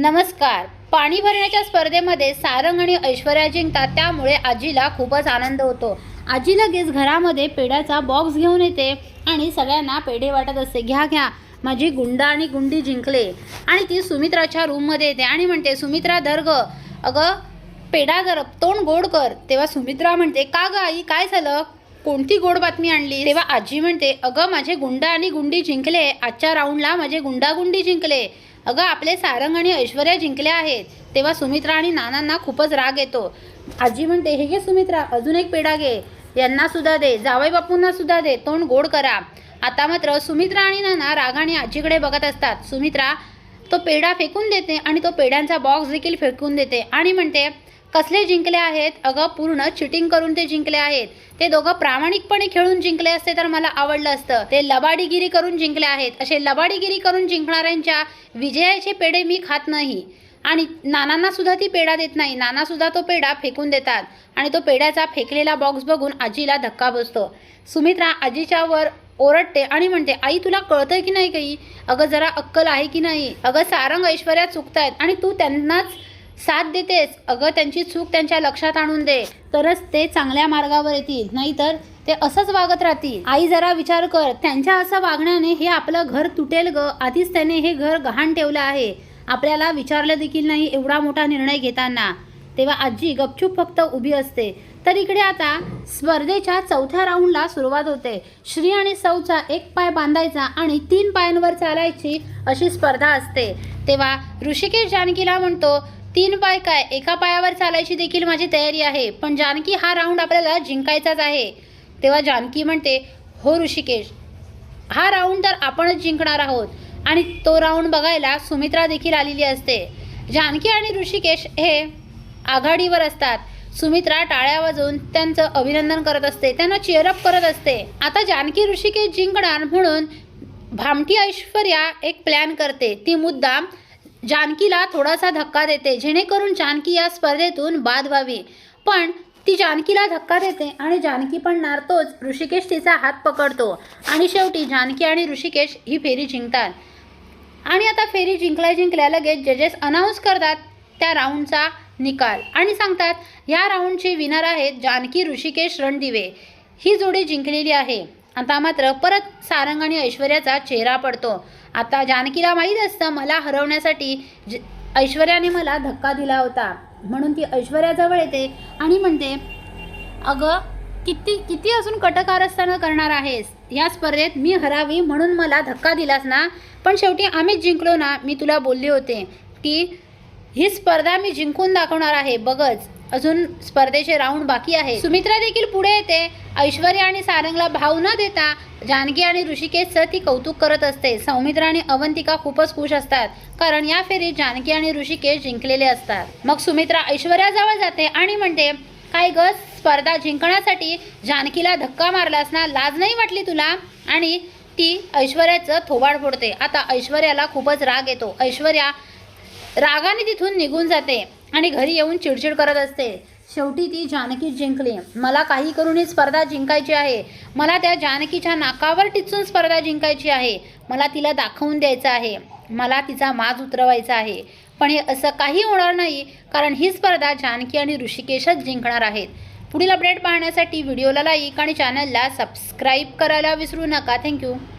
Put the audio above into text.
नमस्कार. पाणी भरण्याच्या स्पर्धेमध्ये सारंग आणि ऐश्वर्या जिंकतात त्यामुळे आजीला खूपच आनंद होतो. आजी लगेच घरामध्ये पेढ्याचा बॉक्स घेऊन येते आणि सगळ्यांना पेढे वाटत असते घ्या घ्या माझी गुंडा आणि गुंडी जिंकले. आणि ती सुमित्राच्या रूममध्ये येते आणि म्हणते सुमित्रा धर्ग अगं पेढा जर तोंड गोड कर. तेव्हा सुमित्रा म्हणते का ग आई काय झालं? कोणती गोड बातमी आणली तेव्हा आजी म्हणते अगं माझे गुंडा आणि गुंडी जिंकले. आजच्या राऊंडला माझे गुंडागुंडी जिंकले. अगं आपले सारंग आणि ऐश्वर्या जिंकले आहेत. तेव्हा सुमित्रा आणि नानांना खूपच राग येतो. आजी म्हणते हे घे सुमित्रा अजून एक पेढा घे. यांना सुद्धा दे. जावई बापूंना सुद्धा दे. तोंड गोड करा. आता मात्र सुमित्रा आणि नाना रागाने आजीकडे बघत असतात. सुमित्रा तो पेढा फेकून देते आणि तो पेढ्यांचा बॉक्स देखील फेकून देते आणि म्हणते कसले जिंकले आहेत? अगं पूर्ण चिटिंग करून ते जिंकले आहेत. ते दोघं प्रामाणिकपणे खेळून जिंकले असते तर मला आवडलं असतं. ते लबाडीगिरी करून जिंकले आहेत. असे लबाडीगिरी करून जिंकणाऱ्यांच्या विजयाचे पेढे मी खात नाही. आणि नानांना सुद्धा ती पेढा देत नाही. नाना सुद्धा तो पेढा फेकून देतात. आणि तो पेढ्याचा फेकलेला बॉक्स बघून आजीला धक्का बसतो. सुमित्रा आजीच्या वर ओरडते आणि म्हणते आई तुला कळतंय की नाही काही? अगं जरा अक्कल आहे की नाही? अगं सारंग ऐश्वर्या चुकतायत आणि तू त्यांनाच साथ देतेस. अगं त्यांची चूक त्यांच्या लक्षात आणून दे. तरच ते चांगल्या मार्गावर येतील. नाहीतर ते असंच वागत राहतील. आई जरा विचार कर. त्यांच्या असं वागण्याने हे आपलं घर तुटेल ग. आधीच त्याने हे घर गहाण ठेवलं आहे. आपल्याला विचारलं देखील नाही एवढा मोठा निर्णय घेताना. तेव्हा आजी गपचूप फक्त उभी असते. तर इकडे आता स्पर्धेच्या चौथ्या राऊंडला सुरुवात होते. श्री आणि सौचा एक पाय बांधायचा आणि तीन पायांवर चालायची अशी स्पर्धा असते. तेव्हा ऋषिकेश जानकीला म्हणतो तीन पाय काय? एका पायावर चालायची देखील माझी तयारी आहे पण जानकी हा राऊंड आपल्याला जिंकायचाच आहे. तेव्हा जानकी म्हणते हो ऋषिकेश हा राऊंड तर आपणच जिंकणार आहोत. आणि तो राऊंड बघायला सुमित्रा देखील आलेली असते. जानकी आणि ऋषिकेश हे आघाडीवर असतात. सुमित्रा टाळ्या वाजवून त्यांचं अभिनंदन करत असते. त्यांना चेअरअप करत असते. आता जानकी ऋषिकेश जिंकणार म्हणून भामटी ऐश्वर्या एक प्लॅन करते. ती मुद्दाम जानकीला थोडासा धक्का देते. जेणेकरून जानकी या स्पर्धेतून बाद व्हावी. पण ती जानकीला धक्का देते आणि जानकी पण नारतोच. ऋषिकेश तिचा हात पकडतो. आणि शेवटी जानकी आणि ऋषिकेश ही फेरी जिंकतात. आणि आता फेरी जिंकल्या जिंकल्या लगेच जजेस अनाऊन्स करतात त्या राऊंडचा निकाल. आणि सांगतात ह्या राऊंडचे विनर आहेत जानकी ऋषिकेश रणदिवे. ही जोडी जिंकलेली आहे. आता मात्र परत सारंग आणि ऐश्वर्याचा चेहरा पडतो. आता जानकीला माहीत असतं मला हरवण्यासाठी ज ऐश्वर्याने मला धक्का दिला होता. म्हणून ती ऐश्वर्याजवळ येते आणि म्हणते अगं किती किती अजून कटकारस्थानं करणार आहेस? या स्पर्धेत मी हरावी म्हणून मला धक्का दिलास ना? पण शेवटी आम्हीच जिंकलो ना मी तुला बोलले होते. की ही स्पर्धा मी जिंकून दाखवणार आहे. बघच. अजून स्पर्धेचे राऊंड बाकी आहे. सुमित्रा देखील पुढे येते. ऐश्वर्या आणि सारंगला भाव न देता जानकी आणि ऋषिकेशचं ती कौतुक करत असते. सौमित्रा आणि अवंतिका खूपच खुश असतात. कारण या फेरीत जानकी आणि ऋषिकेश जिंकलेले असतात. मग सुमित्रा ऐश्वर्याजवळ जाते आणि म्हणते काय ग स्पर्धा जिंकण्यासाठी जानकीला धक्का मारलास ना? लाज नाही वाटली तुला? आणि ती ऐश्वर्याचं थोबाड फोडते. आता ऐश्वर्याला खूपच राग येतो. ऐश्वर्या रागाने तिथून निघून जाते आणि घरी येऊन चिडचिड करत असते. शेवटी ती जानकी जिंकली. मला काही करून ही स्पर्धा जिंकायची आहे. मला त्या जानकीच्या नाकावर टिचून स्पर्धा जिंकायची आहे. मला तिला दाखवून द्यायचं आहे. मला तिचा माज उतरवायचा आहे. पण हे असं काही होणार नाही कारण ही स्पर्धा जानकी आणि ऋषिकेशच जिंकणार आहेत. पुढील अपडेट पाहण्यासाठी व्हिडिओला लाईक आणि चॅनलला सबस्क्राईब करायला विसरू नका. थँक्यू